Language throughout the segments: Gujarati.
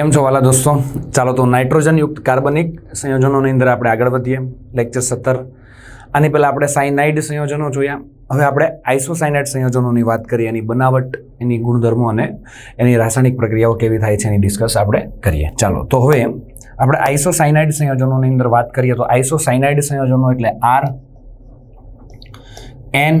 કેમ છો વાલા દોસ્તો? ચાલો તો નાઇટ્રોજન યુક્ત કાર્બનિક સંયોજનોની અંદર આપણે આગળ વધીએ. લેક્ચર સત્તર. આની પહેલાં આપણે સાયનાઇડ સંયોજનો જોયા. હવે આપણે આઇસોસાઇનાઇડ સંયોજનોની વાત કરીએ, એની બનાવટ, એની ગુણધર્મો અને એની રાસાયણિક પ્રક્રિયાઓ કેવી થાય છે એની ડિસ્કસ આપણે કરીએ. ચાલો, તો હવે આપણે આઇસોસાયનાઇડ સંયોજનોની અંદર વાત કરીએ તો આઇસોસાયનાઇડ સંયોજનો એટલે R N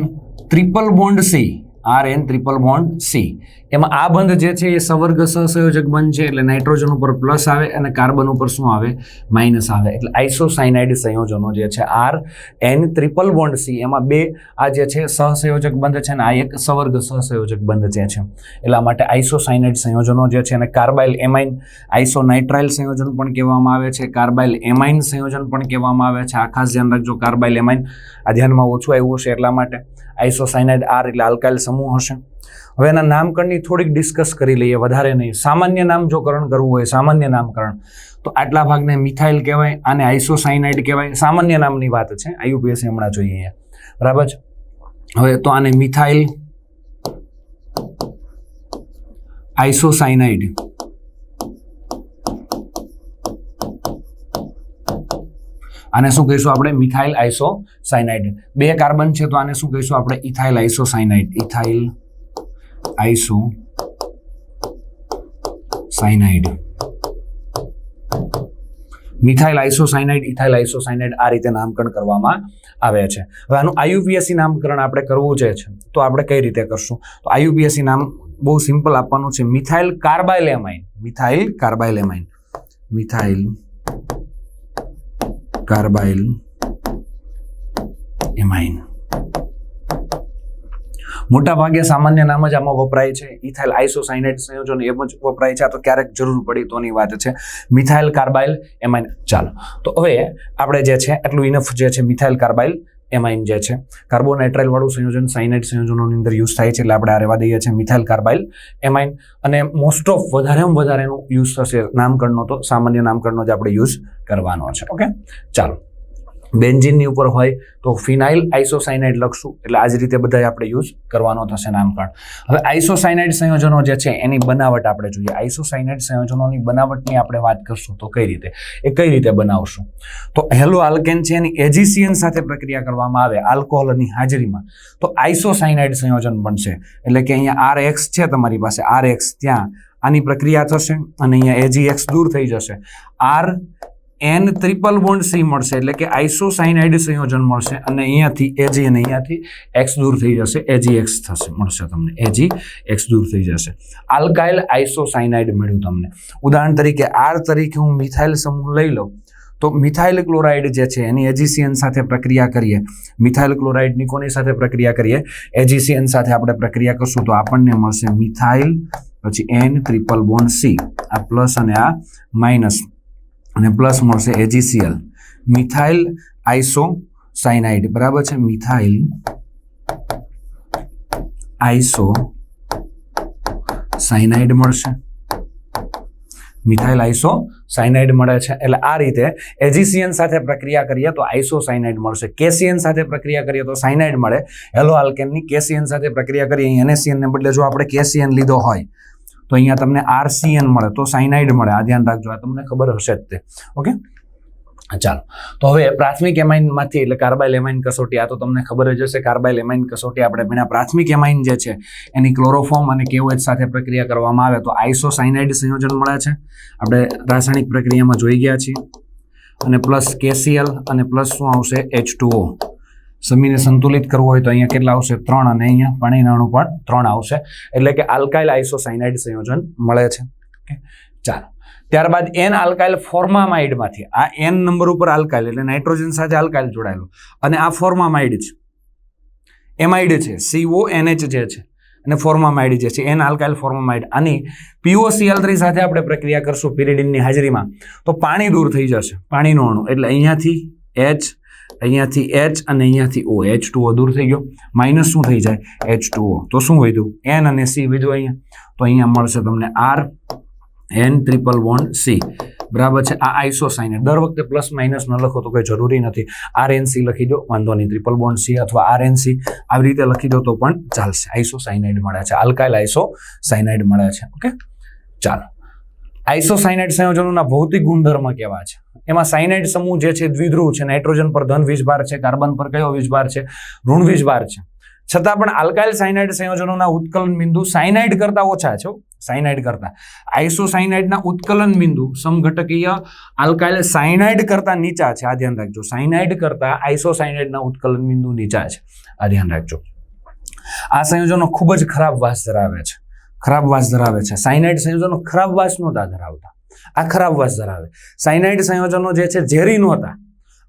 triple bond C R N triple bond C એમાં આ બંધ જે છે એ સવર્ગ સહસંયોજક બંધ છે એટલે નાઇટ્રોજન ઉપર પ્લસ આવે અને કાર્બન ઉપર શું આવે? માઇનસ આવે. એટલે આઇસોસાઇનાઇડ સંયોજનો જે છે R N triple bond C એમાં બે આ જે છે સહસંયોજક બંધ છે ને આ એક સવર્ગ સહસંયોજક બંધ જે છે. એટલા માટે આઇસોસાયનાઇડ સંયોજનો જે છે અને કાર્બાઇલ એમાઇન આઇસોનાઇટ્રાઇલ સંયોજન પણ કહેવામાં આવે છે. કાર્બાઇલ એમાઇન સંયોજન પણ કહેવામાં આવે છે. આ ખાસ ધ્યાન રાખજો કાર્બાઇલ એમાઇન આ ધ્યાનમાં ઓછું આવ્યું હશે એટલા માટે. આઇસોસાયનાઇડ આર એટલે આલ્કાઇલ સમૂહ હશે. હવે એના નામકરણની થોડીક ડિસ્કસ કરી લઈએ, વધારે નહીં. સામાન્ય નામ જો કરણ કરવું હોય, સામાન્ય નામકરણ, તો આટલા ભાગને મિથાઇલ કહેવાય આને આઇસોસાયનાઇડ કહેવાય. સામાન્ય નામની વાત છે આયુપીએસસી હમણાં જોઈએ બરાબર છે? હવે તો આને મિથાઇલ આઇસોસાયનાઇડ આને શું કહીશું આપણે? Methyl isocyanide. બે કાર્બન છે તો આને શું કહીશું આપણે? Ethyl isocyanide. Ethyl iso cyanide methyl isocyanide, ethyl isocyanide આ રીતે નામકરણ કરવામાં આવે છે. હવે આનું આયુપીએસસી નામકરણ આપણે કરવું જે છે, તો આપણે કઈ રીતે કરશું? તો આયુપીએસસી નામ બહુ સિમ્પલ આપવાનું છે. Methyl carbylamine. Methyl carbylamine. Methyl carbyl amine મોટા ભાગે સામાન્ય નામ જ આમાં વપરાય છે. ઇથાઇલ આઇસોસાઇનેટ સંયોજન એમ જ વપરાય છે. આ તો ક્યારેક જરૂર પડી તોની વાત છે. મિથાઇલ કાર્બાઇલ એમાઇન ચાલો. તો હવે આપણે જે છે એટલું ઇનફ જે છે, મિથાઇલ કાર્બાઇલ એમાઇન જે છે. કાર્બોનાઇટ્રાઇલ વાળું સંયોજન સાઇનાઇડ સંયોજનોની અંદર યુઝ થાય છે એટલે આપણે આ રહેવા દઈએ છીએ મિથાઇલ કાર્બાઇલ એમાઇન અને મોસ્ટ ઓફ વધારેમાં વધારે એનું યુઝ થશે નામકરણનો તો સામાન્ય નામકરણનો જ આપણે યુઝ કરવાનો છે. ઓકે ચાલો. બેન્ઝિનની ઉપર હોય તો ફિનાઇલ આઇસોસાયનાઇડ લખશું. એટલે આ જ રીતે બધા આપણે યુઝ કરવાનો થશે નામકરણ. હવે આઇસોસાયનાઇડ સંયોજનો જે છે એની બનાવટ આપણે જોઈએ. આઇસોસાયનાઇડ સંયોજનોની બનાવટની આપણે વાત કરશું તો કઈ રીતે? એ કઈ રીતે બનાવશું? તો હેલો, આલ્કેન છે. એની એજીસીએન સાથે પ્રક્રિયા કરવામાં આવે આલ્કોહોલની હાજરીમાં. તો આઇસોસાયનાઇડ સંયોજન બનશે. એટલે કે અહીંયા આર એક્સ છે તમારી પાસે. આર એક્સ ત્યાં. આની પ્રક્રિયા થશે અને અહીંયા એજી એક્સ દૂર થઈ જશે. R N triple bond C મળશે, એટલે કે આઈસોસાઇનાઇડ સંયોજન મળશે. અને અહીંયાથી એજી અને અહીંયાથી એક્સ દૂર થઈ જશે એજી એક્સ થશે. મળશે તમને એજી એક્સ દૂર થઈ જશે. આલ્કાઇલ આઈસોસાઇનાઇડ મળ્યું તમને. ઉદાહરણ તરીકે આર તરીકે હું મિથાઇલ સમૂહ લઈ લઉં. તો મિથાઇલ ક્લોરાઇડ જે છે, એની એજીસીએન સાથે પ્રક્રિયા કરીએ. મિથાઇલ ક્લોરાઇડની કોની સાથે પ્રક્રિયા કરીએ? એજીસીએન સાથે આપણે પ્રક્રિયા કરશું તો આપણને મળશે મિથાઇલ, પછી એન ત્રિપલ બોન્ડ સી આ પ્લસ અને આ માઇનસ અને પ્લસ મળશે એજીસીએલ મિથાઇલ આઇસો સાઇનાઇડ બરાબર છે? મિથાઇલ આઇસો સાઇનાઇડ મળશે. મિથાઇલ આઈસો સાયનાઇડ મળે છે. એટલે આ રીતે એજીસીએન સાથે પ્રક્રિયા કરીએ તો આઈસો સાયનાઇડ મળશે કેસીએન સાથે પ્રક્રિયા કરીએ તો સાયનાઇડ મળે. હેલો આલ્કેનની કેસીએન સાથે પ્રક્રિયા કરીએ. એનએસીએનને બદલે જો આપણે કેસીએન લીધો હોય તો અહીંયા તમને આરસીએન મળે, તો સાયનાઇડ મળે. આ ધ્યાન રાખજો, આ તમને ખબર હશે જ તે. ઓકે? ચાલો. તો હવે પ્રાથમિક એમાઇનમાંથી, એટલે કાર્બાઇલ એમાઇન કસોટી, આ તો તમને ખબર જ હશે, કાર્બાઇલ એમાઇન કસોટી આપણે ભણ્યા પ્રાથમિક એમાઇન જે છે, એની ક્લોરોફોર્મ અને કેઓએચ સાથે પ્રક્રિયા કરવામાં આવે, તો આઈસોસાઇનાઇડ સંયોજન મળે છે. આપણે રાસાયણિક પ્રક્રિયામાં જોઈ ગયા છીએ. અને પ્લસ કેસીએલ અને પ્લસ શું આવશે? એચ ટુઓ સમીને સંતુલિત કરવું હોય તો અહીંયા કેટલા આવશે? ત્રણ અને અહીંયા પાણીના અણુ પણ ત્રણ આવશે. એટલે કે આલ્કાઇલ આઇસોસાઇનાઇડ સંયોજન મળે છે. ઓકે. ચાલો. ત્યારબાદ એન આલ્કાઇલ ફોર્મામાઇડમાંથી. આ એન નંબર ઉપર આલ્કાઇલ એટલે નાઇટ્રોજન સાથે આલ્કાઇલ જોડાયેલું. અને આ ફોર્મામાઇડ છે. એમાઇડ છે. સીઓ એનએચ જે છે. અને ફોર્મામાઇડ જે છે. N alkyl formamide. આની P O C L three સાથે આપણે પ્રક્રિયા કરશું. પિરિડિનની હાજરીમાં. તો પાણી દૂર થઈ જશે. પાણીનું અણુ. એટલે અહીંયાથી એચ અહીંયાથી એચ અને અહીંયાથી ઓ એચ ટુઓ દૂર થઈ ગયો. માઇનસ શું થઈ જાય? એચ ટુઓ તો શું વધ્યું? એન અને સી વધ્યું અહીંયા. તો અહીંયા મળશે તમને R N triple one C બરાબર છે? આ આઇસોસાઇનાઇડ દર વખતે પ્લસ માઇનસ ન લખો તો કોઈ જરૂરી નથી. આર એન સી લખી દો, વાંધો નહીં. ટ્રિપલ બોન્ડ સી અથવા આર એન સી આવી રીતે લખી દો તો પણ ચાલશે. આઈસો સાઇનાઇડ મળે છે. આલ્કાઇલ આઇસો સાઇનાઇડ મળે છે. ઓકે ચાલો. આઇસોસાયનાઇડ સંયોજનોના ભૌતિક ગુણધર્મ કેવા છે? એમાં સાયનાઇડ સમૂહ જે છે દ્વિધ્રુવ છે નાઇટ્રોજન પર ધન વીજભાર છે, કાર્બન પર કયો વીજભાર છે? ઋણ વીજભાર છે. છતાં પણ આલ્કાઇલ સાયનાઇડ સંયોજનોના ઉત્કલન બિંદુ સાયનાઇડ કરતા ઓછા છે સાયનાઇડ કરતા. આઇસોસાયનાઇડના ઉત્કલન બિંદુ સમઘટકીય આલ્કાઇલ સાયનાઇડ કરતા નીચા છે. આ ધ્યાન રાખજો. સાયનાઇડ કરતા આઇસોસાયનાઇડના ઉત્કલન બિંદુ નીચા છે. આ ધ્યાન રાખજો. આ સંયોજનો ખૂબ જ ખરાબ વાસ ધરાવે છે. ખરાબ વાસ ધરાવે છે. સાયનાઇડ સંયોજનો ખરાબ વાસ નહોતા ધરાવતા. આ ખરાબ વાસ ધરાવે. સાયનાઇડ સંયોજનો જે છે, ઝેરી નહોતા.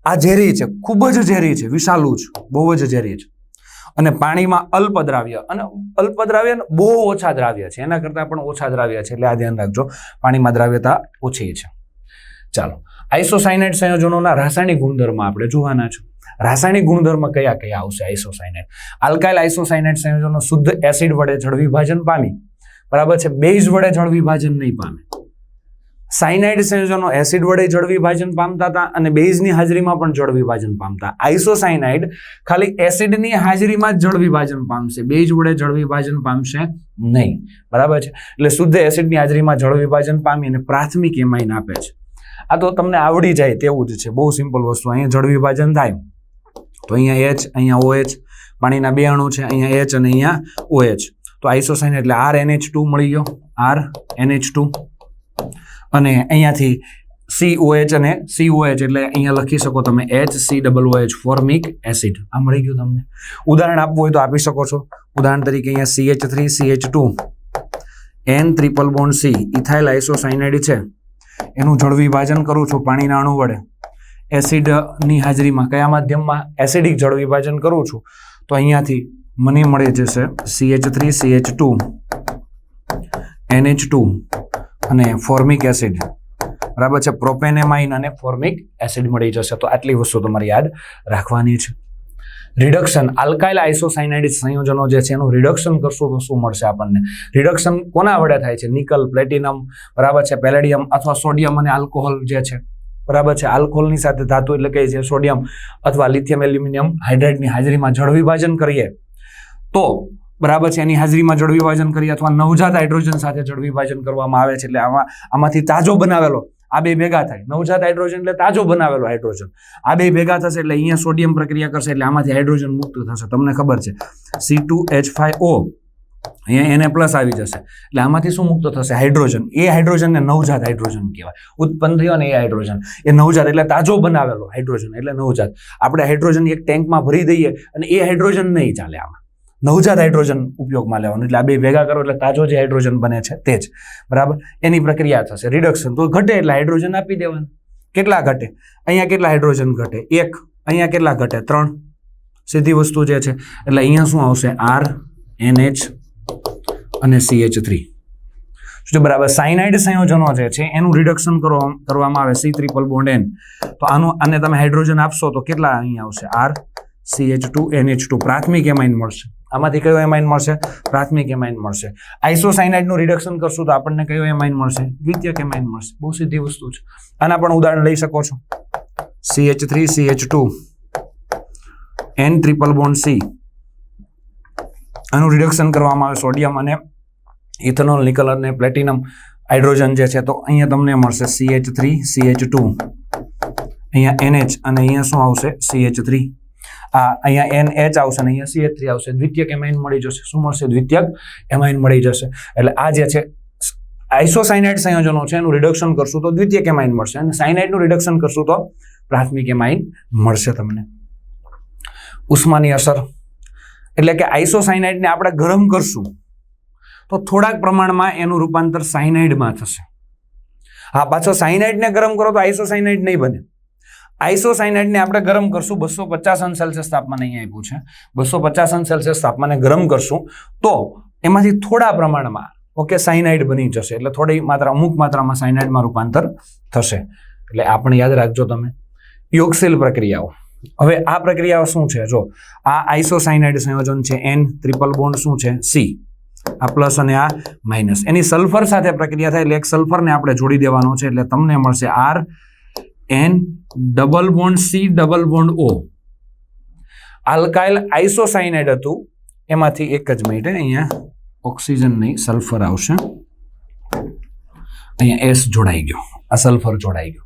આ ઝેરી છે, ખૂબ જ ઝેરી છે વિશાલું છે, બહુ જ ઝેરી છે. અને પાણીમાં અલ્પ દ્રાવ્ય, અને અલ્પ દ્રાવ્ય ને, બહુ ઓછા દ્રાવ્ય છે. એના કરતાં પણ ઓછા દ્રાવ્ય છે, એટલે આ ધ્યાન રાખજો. પાણીમાં દ્રાવ્યતા ઓછી છે. ચાલો આઈસોસાયનાઇડ સંયોજનોના રાસાયણિક ગુણધર્મ આપણે જોવાના છે. રાસાયણિક ગુણધર્મ કયા કયા આવશે આઈસોસાયનાઇડ આલ્કાઇલ આઈસોસાયનાઇડ સંયોજનો શુદ્ધ એસિડ વડે જળ વિભાજન પામી. બરાબર છે? બેઝ વડે જળ વિભાજન નહીં પામે. સાયનાઇડ સંયોજનો એસિડ વડે જળ વિભાજન પામતા હતા અને બેઝની હાજરીમાં પણ જળ વિભાજન પામતા. આઈસોસાયનાઇડ ખાલી એસિડની હાજરીમાં જ જળ વિભાજન પામશે. બેઝ વડે જળ વિભાજન પામશે નહીં. બરાબર છે? એટલે શુદ્ધ એસિડની હાજરીમાં જળ વિભાજન પામી અને પ્રાથમિક એમાઇન આપે છે. આ તો તમને આવડી જાય તેવું જ છે. બહુ સિમ્પલ વસ્તુ. અહીંયા જળ વિભાજન થાય. તો અહીંયા એચ અહીંયા ઓએચ પાણીના બે અણુ છે. અહીંયા એચ અને અહીંયા ઓએચ તો આઈસોસાઇન એટલે આર એનએચ ટુ મળી ગયો. R N H two. અને અહીંયાથી COH અને સી ઓએચ એટલે અહીંયા લખી શકો તમે H C double O H formic acid આ મળી ગયું તમને. ઉદાહરણ આપવું હોય તો આપી શકો છો. ઉદાહરણ તરીકે અહીંયા C H three C H two. N triple bond C ethyl isocyanide છે. એનું જળ વિભાજન કરું છું, પાણીના અણુ વડે. એસિડની હાજરીમાં કયા માધ્યમમાં? એસિડિક જળ વિભાજન કરું છું. તો અહીંયાથી મને મળે જશે C H three C H two NH two અને ફોર્મિક એસિડ બરાબર છે? પ્રોપેનેમાઇન અને ફોર્મિક એસિડ મળી જશે. તો આટલી વસ્તુ તમારે યાદ રાખવાની છે. રિડક્શન આલ્કાઇલ આઇસોસાઇનાઇડ સંયોજનો જે છે, એનું રિડક્શન કરશું તો શું મળશે આપણને? રિડક્શન કોના વડે થાય છે? નિકલ પ્લેટિનમ બરાબર છે? પેલેડિયમ અથવા સોડિયમ અને આલ્કોહોલ જે છે, બરાબર છે? આલ્કોહોલની સાથે ધાતુ એટલે કે જે સોડિયમ અથવા લિથિયમ એલ્યુમિનિયમ હાઇડ્રાઇડની હાજરીમાં જળ વિભાજન કરીએ. તો બરાબર છે, એની હાજરીમાં જળ વિભાજન કરીએ અથવા નવજાત હાઇડ્રોજન સાથે જળ વિભાજન કરવામાં આવે છે, એટલે આમાં, આમાંથી તાજો બનાવેલો, આ બે ભેગા થાય. નવજાત હાઇડ્રોજન એટલે તાજો બનાવેલો હાઇડ્રોજન. આ બે ભેગા થશે એટલે અહીંયા સોડિયમ પ્રક્રિયા કરશે એટલે આમાંથી હાઇડ્રોજન મુક્ત થશે. તમને ખબર છે C two H five O અહીંયા એને પ્લસ આવી જશે. એટલે આમાંથી શું મુક્ત થશે? હાઇડ્રોજન. એ હાઇડ્રોજનને નવજાત હાઇડ્રોજન કહેવાય. ઉત્પન્ન થયો ને એ હાઇડ્રોજન. એ નવજાત એટલે તાજો બનાવેલો હાઇડ્રોજન એટલે નવજાત. આપણે હાઇડ્રોજન એક ટેન્કમાં ભરી દઈએ અને એ હાઇડ્રોજન નહીં ચાલે આમાં. નવજાત હાઇડ્રોજન ઉપયોગમાં લેવાનું. એટલે આ બે ભેગા કરો એટલે તાજો જે હાઇડ્રોજન બને છે તે જ. બરાબર? એની પ્રક્રિયા થશે. રિડક્શન તો ઘટે એટલે હાઇડ્રોજન આપી દેવાનું. કેટલા ઘટે? અહીંયા કેટલા હાઇડ્રોજન ઘટે? એક. અહીંયા કેટલા ઘટે? ત્રણ. સીધી વસ્તુ જે છે. એટલે અહીંયા શું આવશે? આર એનએચ અને સીએચ થ્રી જો બરાબર સાયનાઇડ સંયોજનો જે છે, એનું રિડક્શન કરવા કરવામાં આવે સી ત્રિપલ બોન્ડ એન તો આનું આને તમે હાઇડ્રોજન આપશો તો કેટલા અહીંયા આવશે? R C H two N H two પ્રાથમિક એમાઇન મળશે. આમાંથી કયો એમાઇન મળશે? પ્રાથમિક એમાઇન મળશે. આઇસોસાયનાઇડનું રિડક્શન કરશું તો આપણને કયો એમાઇન મળશે? દ્વિતીય એમાઇન મળશે. બહુ સીધી વસ્તુ છે. આના પણ ઉદાહરણ લઈ શકો છો. CH three CH two N triple bond C આનું રિડક્શન કરવામાં આવે સોડિયમ અને ઇથેનોલ નિકલ અને પ્લેટિનમ હાઇડ્રોજન જે છે તો અહીંયા તમને મળશે C H three C H two અહીંયા એનએચ અને અહીંયા શું આવશે? સીએચ થ્રી આ અહીંયા એન એચ આવશે અને અહીંયા સીએચ થ્રી આવશે. દ્વિતીયક એમાઇન મળી જશે. શું મળશે? દ્વિતીયક એમાઇન મળી જશે. એટલે આ જે છે આઇસોસાયનાઇડ સંયોજનો છે, એનું રિડક્શન કરશું તો દ્વિતીય એમાઇન મળશે. અને સાયનાઇડનું રિડક્શન કરશું તો પ્રાથમિક એમાઇન મળશે તમને. ઉષ્માની અસર. એટલે કે આઇસોસાયનાઇડને આપણે ગરમ કરશું તો થોડાક પ્રમાણમાં એનું રૂપાંતર સાયનાઇડમાં થશે. હા, પાછો સાયનાઇડને ગરમ કરો તો આઇસોસાયનાઇડ નહીં બને. આઇસોસાયનાઇડને આપણે ગરમ કરશું. બસો પચાસ અંશ સેલ્સિયસ તાપમાન અહીં આપ્યું છે. બસો પચાસ અંશ સેલ્સિયસ તાપમાને ગરમ કરશું. તો એમાંથી થોડા પ્રમાણમાં, ઓકે, સાયનાઇડ બની જશે. એટલે થોડી માત્રા, અમુક માત્રામાં સાયનાઇડમાં રૂપાંતર થશે. એટલે આ પણ યાદ રાખજો તમે. યોગશીલ પ્રક્રિયાઓ. હવે આ પ્રક્રિયાઓ શું છે? જો, આ આઇસોસાયનાઇડ સંયોજન છે એન ટ્રિપલ બોન્ડ શું છે? સી આ પ્લસ અને આ માઇનસ એની સલ્ફર સાથે પ્રક્રિયા થાય એટલે એક સલ્ફરને આપણે જોડી દેવાનો છે. એટલે તમને મળશે R N double bond C double bond O alkyl isocyanide હતું. એમાંથી એક જ મિનિટ હે, અહીંયા ઓક્સિજન નહીં સલ્ફર આવશે. અહીંયા એસ જોડાઈ ગયો. આ સલ્ફર જોડાઈ ગયો.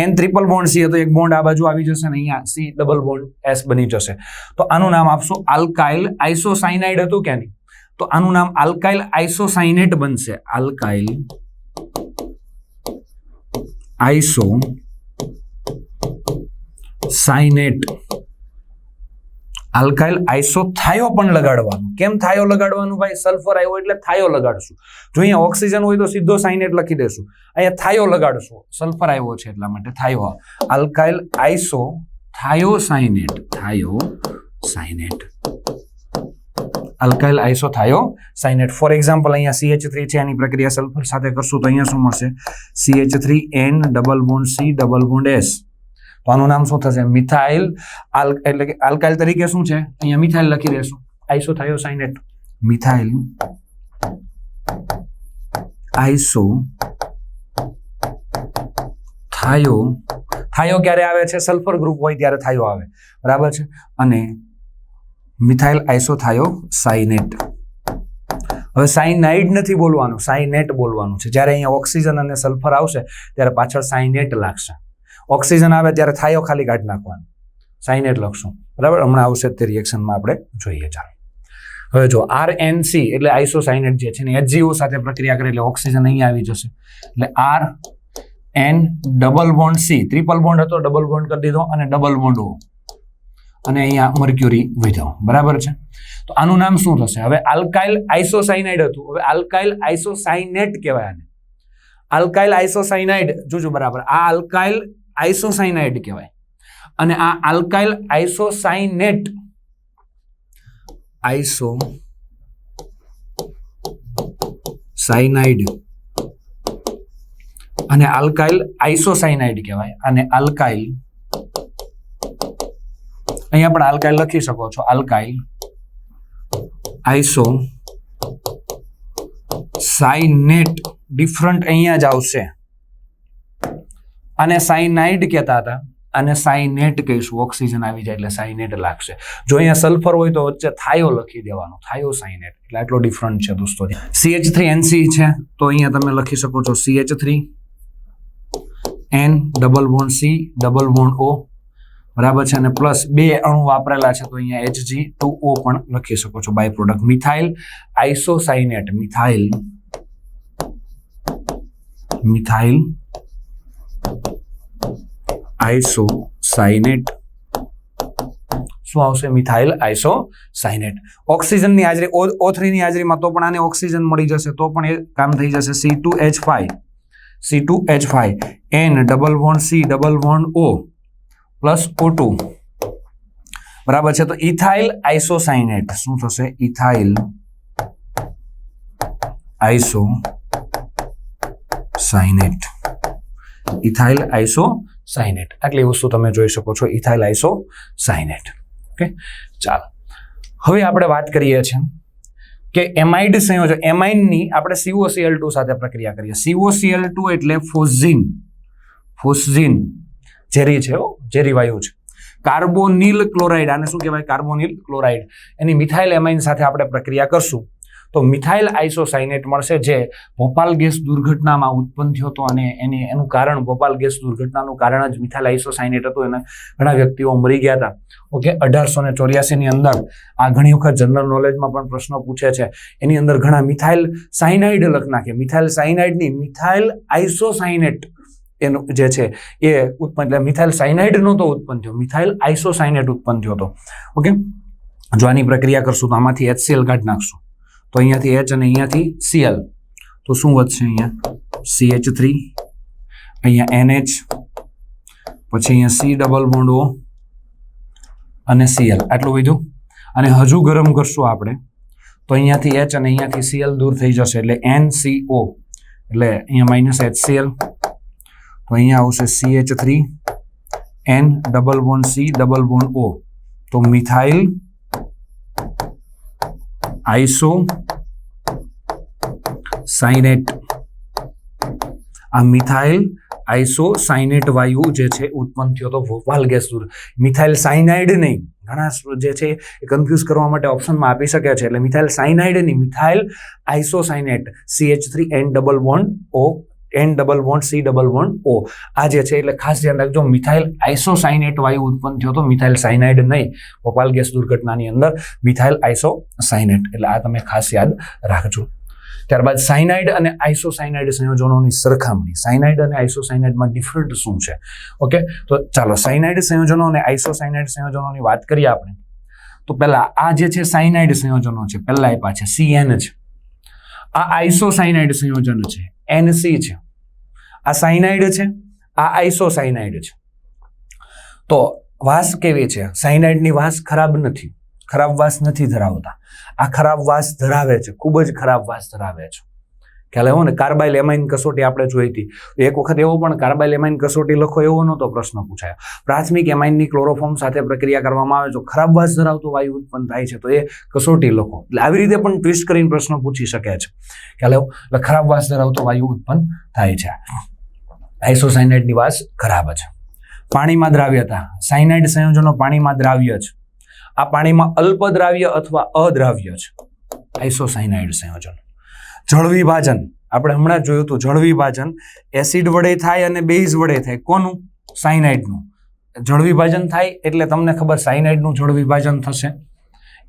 એન ટ્રિપલ બોન્ડ સી તો એક બોન્ડ આ બાજુ આવી જશે ને અહીંયા સી ડબલ બોન્ડ એસ બની જશે. તો આનું નામ આપશું? આલ્કાઇલ આઇસોસાઇનાઇડ હતું કે નહીં તો આનું નામ આલ્કાઇલ આઇસોસાઇનેટ બનશે. Alkyl iso cyanate alkyl isothio પણ લગાડવાનું. કેમ થાયો લગાડવાનું ભાઈ? સલ્ફર આવ્યો એટલે થાયો લગાડશું. જો અહીંયા ઓક્સિજન હોય તો સીધો સાઇનેટ લખી દેશું. અહીંયા થાયો લગાડશું. સલ્ફર આવ્યો છે એટલા માટે thio alkyl iso thio cyanate thio cyanate alkyl iso thio cyanate for example અહીંયા સીએચ થ્રી છે એની પ્રક્રિયા સલ્ફર સાથે કરશું તો અહીંયા શું મળશે? C H three N double bond C double bond S તો આનું નામ શું થશે? મિથાઇલ આલ, એટલે કે આલ્કાઇલ તરીકે શું છે? અહીંયા મિથાઇલ લખી દેશું. Iso thio cyanate methyl iso thio thio ક્યારે આવે છે? સલ્ફર ગ્રુપ હોય ત્યારે થાયો આવે. બરાબર છે? અને મિથાઇલ આઈસો થાયો સાઇનેટ હવે સાઇનાઇડ નથી બોલવાનું સાઇનેટ બોલવાનું છે. જ્યારે અહીંયા ઓક્સિજન અને સલ્ફર આવશે, ત્યારે પાછળ સાઇનેટ લાગશે. ઓક્સિજન આવે ત્યારે થાયો ખાલી કાઢી નાખવાનું. સાઇનેટ લખશું બરાબર? હમણાં આવશે તે રિએક્શનમાં આપણે જોઈએ. ચાલો. હવે જો આર એન સી એટલે આઈસોસાઇનેટ જે છે ને એચજીઓ સાથે પ્રક્રિયા કરે એટલે ઓક્સિજન અહીંયા આવી જશે. એટલે R N double bond C triple bond હતો ડબલ બોન્ડ કરી દીધો અને ડબલ બોન્ડ ઓ અને અહીંયા મર્ક્યુરી વધ્યો બરાબર છે? તો આનું નામ શું થશે? હવે આલ્કાઇલ આઇસોસાઇનાઇડ હતું. હવે આલ્કાઇલ આઇસોસાઇનેટ કહેવાય આને. આલ્કાઇલ આઇસોસાઇનાઇડ જોજો બરાબર. આ આલ્કાઇલ આઇસોસાઇનાઇડ કહેવાય. અને આ આલ્કાઇલ આઇસોસાઇનેટ આઇસો સાઇનાઇડ અને આલ્કાઇલ આઇસોસાઇનાઇડ કહેવાય. અને આલ્કાઇલ, અહીંયા પણ આલ્કાઇલ લખી શકો છો. આલ્કાઇલ આઇસો સાઇનેટ ડિફરન્ટ અહીંયા જ આવશે. અને સાઇનાઇડ કહેતા હતા. અને સાઇનેટ કહીશું ઓક્સિજન આવી જાય એટલે સાઇનેટ લાગશે. જો અહીંયા સલ્ફર હોય તો વચ્ચે થાયો લખી દેવાનો. થાયો સાઇનેટ એટલે આટલો ડિફરન્ટ છે દોસ્તો. સીએચ થ્રી એનસી છે, તો અહીંયા તમે લખી શકો છો C H three N double bond C double bond O બરાબર છે? અને પ્લસ બે અણુ વાપરેલા છે, તો અહીંયા એચજી ટુ ઓ પણ લખી શકો છો by product methyl isocyanate methyl methyl iso cyanate શું આવશે? મિથાઇલ આઈસો સાઇનેટ ઓક્સિજનની હાજરી, ઓ થ્રીની હાજરીમાં તો પણ આને ઓક્સિજન મળી જશે, તો પણ એ કામ થઈ જશે. C two H five C two H five N double one C double one O plus O two. બરાબર છે? તો ઇથાઇલ આઇસોસાઇનેટ શું થશે? Ethyl iso cyanate ethyl iso cyanate. આટલી વસ્તુ તમે જોઈ શકો છો ઇથાઇલ આઈસો સાઇનેટ. ઓકે? ચાલો. હવે આપણે વાત કરીએ છીએ કે એમાઇડ સંયોજન એમાઇનની આપણે સીઓસીએલ ટુ સાથે પ્રક્રિયા કરીએ. સીઓસીએલ ટુ એટલે ફોઝિન ફોઝિન ઝેરી છે ઓ ઝેરી વાયુ છે. Carbonyl chloride. આને શું કહેવાય? Carbonyl chloride. એની મિથાઇલ એમાઇન સાથે આપણે પ્રક્રિયા કરશું. તો મિથાઇલ આઇસોસાઇનેટ મળશે જે ભોપાલ ગેસ દુર્ઘટનામાં ઉત્પન્ન થયો હતો અને એની, એનું કારણ ભોપાલ ગેસ દુર્ઘટનાનું કારણ જ મિથાઇલ આઇસોસાઇનેટ હતું. એને ઘણા વ્યક્તિઓ મરી ગયા હતા. ઓકે, અઢારસો ને ચોર્યાસીની અંદર આ ઘણી વખત જનરલ નોલેજમાં પણ પ્રશ્નો પૂછે છે. એની અંદર ઘણા મિથાઇલ સાઇનાઇડ લખ નાખે. મિથાઇલ સાઇનાઇડની મિથાઇલ આઇસોસાઇનેટ એનું જે છે એ ઉત્પન્ન, એટલે મિથાઇલ સાઇનાઇડ નહોતો ઉત્પન્ન થયો, મિથાઇલ આઇસોસાઇનેટ ઉત્પન્ન થયો હતો. ઓકે, જો આની પ્રક્રિયા કરશું તો આમાંથી એચસીએલ કાઢી નાખશું. તો અહીંયાથી એચ અને અહીંયાથી સીએલ તો શું વધશે અહીંયા? સીએચ થ્રી અહીંયા એનએચ પછી અહીંયા સી ડબલ બોન્ડ ઓ અને સીએલ આટલું વધ્યું અને હજુ ગરમ કરશું આપણે. તો અહીંયાથી એચ અને અહીંયાથી સીએલ દૂર થઈ જશે, એટલે એન સી ઓ એટલે અહીંયા માઇનસ એચ સીએલ તો અહીંયા આવશે C H three N double bond C double bond O તો મિથાઇલ આઈસો, સાઇનેટ. આ મિથાઇલ આઈસો, સાઇનેટ વાયુ જે છે ઉત્પન્ન થયો તો ભોપાલ ગેસ દૂર. મિથાઇલ સાઇનાઇડ નહીં. ઘણા જે છે, એ કન્ફ્યુઝ કરવા માટે ઓપ્શનમાં આપી શકે છે. એટલે મિથાઇલ સાઇનાઇડ નહીં methyl iso cyanate C H three N double one O N double one C double one O આ જે છે, એટલે ખાસ ધ્યાન રાખજો, મિથાઇલ આઇસોસાઇનેટ વાયુ ઉત્પન્ન થયો તો મિથાઇલ સાઇનાઇડ નહીં, ભોપાલ ગેસ દુર્ઘટનાની અંદર મિથાઇલ આઇસોસાઇનેટ એટલે આ તમે ખાસ યાદ રાખજો. ત્યારબાદ સાઇનાઇડ અને આઇસોસાઇનાઇડ સંયોજનોની સરખામણી. સાઇનાઇડ અને આઇસોસાઇનાઇડમાં ડિફરન્ટ શું છે? ઓકે, તો ચાલો સાઇનાઇડ સંયોજનો અને આઇસોસાઇનાઇડ સંયોજનોની વાત કરીએ આપણે. તો પહેલા આ જે છે સાઇનાઇડ સંયોજનો છે, પહેલા આપ્યા છે સીએન છે. આ આઇસોસાઇનાઇડ સંયોજન છે. એનસી છે. આ સાઇનાઇડ છે, આ આઇસોસાઇનાઇડ છે. તો વાસ કેવી છે? સાઇનાઇડની વાસ ખરાબ નથી. ખરાબ વાસ નથી ધરાવતા. આ ખરાબ વાસ ધરાવે છે, ખૂબ જ ખરાબ વાસ ધરાવે છે. ખ્યાલ આવ્યો ને, કાર્બાઇલ એમાઇન કસોટી આપણે જોઈ હતી. એક વખત એવો પણ કાર્બાઇલ એમાઇન કસોટી લખો એવો નહોતો પ્રશ્ન પૂછાયો. પ્રાથમિક એમાઇનની ક્લોરોફોર્મ સાથે પ્રક્રિયા કરવામાં આવે તો ખરાબ વાસ ધરાવતો વાયુ ઉત્પન્ન થાય છે, તો એ કસોટી લખો. એટલે આવી રીતે પણ ટ્વિસ્ટ કરીને પ્રશ્ન પૂછી શકે છે. ખ્યાલ આવ્યો એટલે ખરાબ વાસ ધરાવતો વાયુ ઉત્પન્ન થાય છે. આઇસોસાઇનાઇડની વાસ ખરાબ છે પાણીમાં દ્રાવ્યતા સાઇનાઇડ સંયોજનો પાણીમાં દ્રાવ્ય છે આ પાણીમાં અલ્પ દ્રાવ્ય અથવા અદ્રાવ્ય છે આઇસોસાઇનાઇડ સંયોજન. જળ વિભાજન આપણે હમણાં જોયું હતું જળ વિભાજન એસિડ વડે થાય અને બેઝ વડે થાય. કોનું? સાઇનાઇડનું જળ વિભાજન થાય એટલે તમને ખબર સાઇનાઇડનું જળ વિભાજન થશે.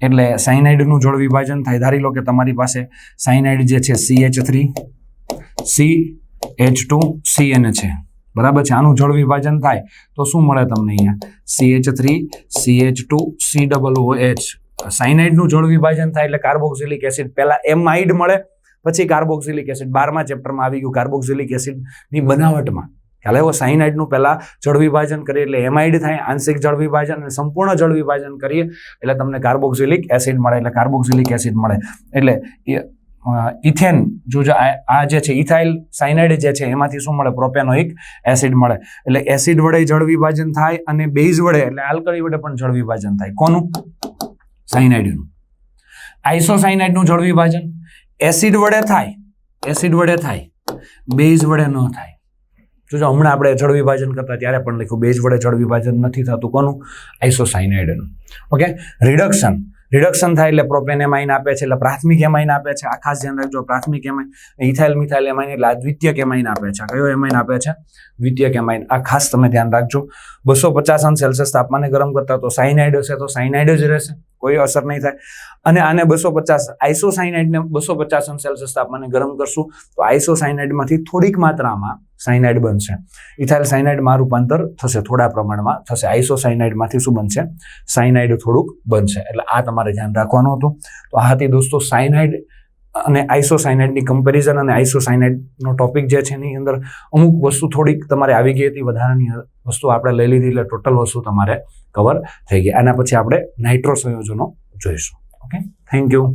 એટલે સાઇનાઇડનું જળ વિભાજન થાય. ધારી લો કે તમારી પાસે સાઇનાઇડ જે છે C H three C H two C N છે. બરાબર છે? આનું જળ વિભાજન થાય તો શું મળે તમને અહીંયા? C H three C H two C double O H સાઇનાઇડનું જળ વિભાજન થાય એટલે કાર્બોક્સિલિક એસિડ પહેલા એમાઇડ મળે પછી કાર્બોક્સિલિક એસિડ. બારમા ચેપ્ટરમાં આવી ગયું કાર્બોક્સિલિક એસિડની બનાવટમાં. ખ્યાલ આવ્યો? સાઇનાઇડનું પહેલાં જળ વિભાજન કરીએ એટલે એમાઇડ થાય, આંશિક જળ વિભાજન અને સંપૂર્ણ જળ વિભાજન કરીએ એટલે તમને કાર્બોક્સિલિક એસિડ મળે, એટલે કાર્બોક્સિલિક એસિડ મળે. એટલે ઇથેન જો આ જે છે, ઇથાઇલ સાઇનાઇડ જે છે, એમાંથી શું મળે? પ્રોપેનોઇક એસિડ મળે. એટલે એસિડ વડે જળ વિભાજન થાય અને બેઝ વડે, એટલે આલ્કલી વડે પણ જળ વિભાજન થાય. કોનું? સાઇનાઇડનું આઇસોસાઇનાઇડનું જળ વિભાજન. એસિડ વડે થાય, એસિડ વડે થાય, બેઝ વડે ન થાય. જોજો હમણાં આપણે જળ વિભાજન કરતા ત્યારે પણ લખ્યું, બેઝ વડે જળ વિભાજન નથી થતું. કોનું? આઈસોસાઇનાઇડનું ઓકે? રિડક્શન. રિડક્શન થાય એટલે પ્રોપેન એમાઇન આપે છે, એટલે પ્રાથમિક એમાઇન આપે છે. આ ખાસ ધ્યાન રાખજો, પ્રાથમિક એમાઇન ઇથાઇલ મિથાઇલ એમાઇન એટલે આ દ્વિતીયક એમાઇન આપે છે. કયો એમાઇન આપે છે? દ્વિતીય એમાઇન આ ખાસ તમે ધ્યાન રાખજો. બસો પચાસ અંશ સેલ્સિયસ તાપમાને ગરમ કરતા તો સાઇનાઇડ હશે, તો સાઇનાઇડ જ રહેશે. કોઈ અસર નહીં થાય. અને આને બસો પચાસ આઇસોસાઇનાઇડને બસો પચાસ અંશ સેલ્સિયસ તાપમાને ગરમ કરશું, તો આઇસોસાઇનાઇડમાંથી થોડીક માત્રામાં સાઇનાઇડ બનશે. ઇથાઇલ સાયનાઇડમાં રૂપાંતર થશે, થોડા પ્રમાણમાં થશે. આઇસોસાઇનાઇડમાંથી શું બનશે? સાઇનાઇડ થોડુંક બનશે. એટલે આ તમારે ધ્યાન રાખવાનું હતું. તો આ હતી દોસ્તો સાઇનાઇડ અને આઇસોસાઇનાઇડની કમ્પેરિઝન અને આઇસોસાઇનાઇડનો ટોપિક જે છે એની અંદર અમુક વસ્તુ થોડીક તમારે આવી ગઈ હતી, વધારાની વસ્તુ આપણે લઈ લીધી એટલે ટોટલ વસ્તુ તમારે કવર થઈ ગઈ. આના પછી આપણે નાઇટ્રો સંયોજનો જોઈશું. Okay thank you